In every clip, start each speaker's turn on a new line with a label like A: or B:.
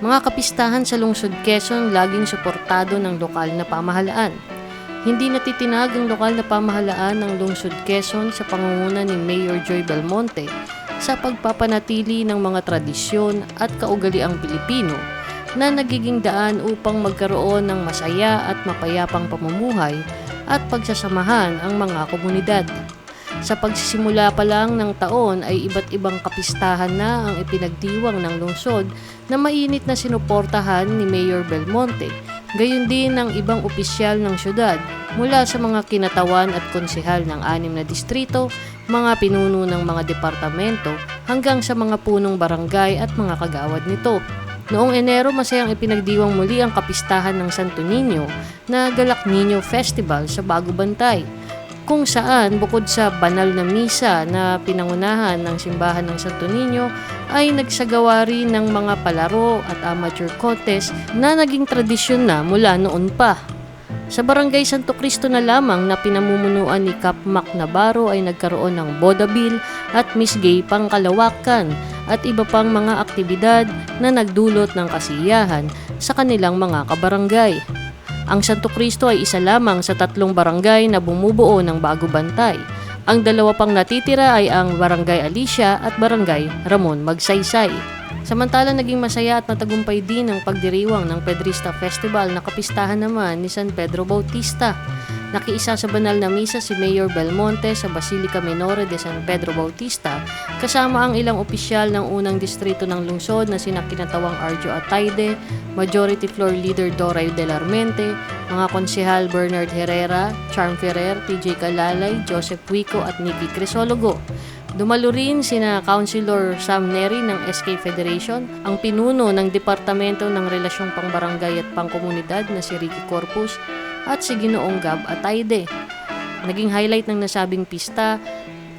A: Mga kapistahan sa lungsod Quezon laging suportado ng lokal na pamahalaan. Hindi natitinag ang lokal na pamahalaan ng lungsod Quezon sa pangunguna ni Mayor Joy Belmonte sa pagpapanatili ng mga tradisyon at kaugaliang Pilipino na nagiging daan upang magkaroon ng masaya at mapayapang pamumuhay at pagsasamahan ang mga komunidad. Sa pagsisimula pa lang ng taon ay iba't ibang kapistahan na ang ipinagdiwang ng lungsod na mainit na sinuportahan ni Mayor Belmonte. Gayon din ng ibang opisyal ng syudad mula sa mga kinatawan at konsehal ng anim na distrito, mga pinuno ng mga departamento hanggang sa mga punong barangay at mga kagawad nito. Noong Enero, masayang ipinagdiwang muli ang kapistahan ng Santo Niño na Galak Niño Festival sa Bago Bantay kung saan bukod sa banal na misa na pinangunahan ng simbahan ng Santo Niño ay nagsagawa rin ng mga palaro at amateur contest na naging tradisyon na mula noon pa. Sa barangay Santo Cristo na lamang na pinamumunuan ni Cap Mac Navarro ay nagkaroon ng Bodabil at Miss Gay Pangkalawakan at iba pang mga aktibidad na nagdulot ng kasiyahan sa kanilang mga kabarangay. Ang Santo Cristo ay isa lamang sa tatlong barangay na bumubuo ng Bago Bantay. Ang dalawa pang natitira ay ang Barangay Alicia at Barangay Ramon Magsaysay. Samantala naging masaya at matagumpay din ang pagdiriwang ng Pedrista Festival na kapistahan naman ni San Pedro Bautista. Nakiisa sa banal na misa si Mayor Belmonte sa Basilica Minore de San Pedro Bautista kasama ang ilang opisyal ng unang distrito ng lungsod na sina kinatawang Arjo Atayde, Majority Floor Leader Doray Del Armente, mga konsehal Bernard Herrera, Charm Ferrer, TJ Kalalay, Joseph Wico at Nicky Crisologo. Dumalo rin sina Councilor Sam Neri ng SK Federation, ang pinuno ng Departamento ng Relasyong Pangbarangay at Pangkomunidad na si Ricky Corpus at si Ginoong Gab Atayde. Naging highlight ng nasabing pista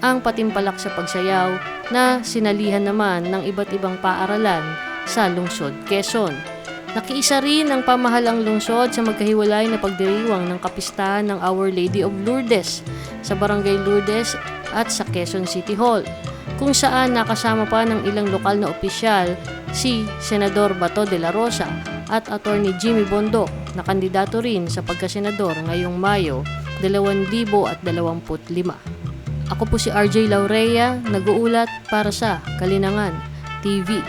A: ang patimpalak sa pagsayaw na sinalihan naman ng iba't ibang paaralan sa lungsod Quezon. Nakiisa rin ang pamahalang lungsod sa magkahiwalay na pagdiriwang ng kapistahan ng Our Lady of Lourdes sa Barangay Lourdes at sa Quezon City Hall, kung saan nakasama pa ng ilang lokal na opisyal si Senador Bato de la Rosa at Attorney Jimmy Bondo na kandidato rin sa pagkasenador ngayong Mayo 2025. Ako po si RJ Laurea, nag-uulat para sa Kalinangan TV.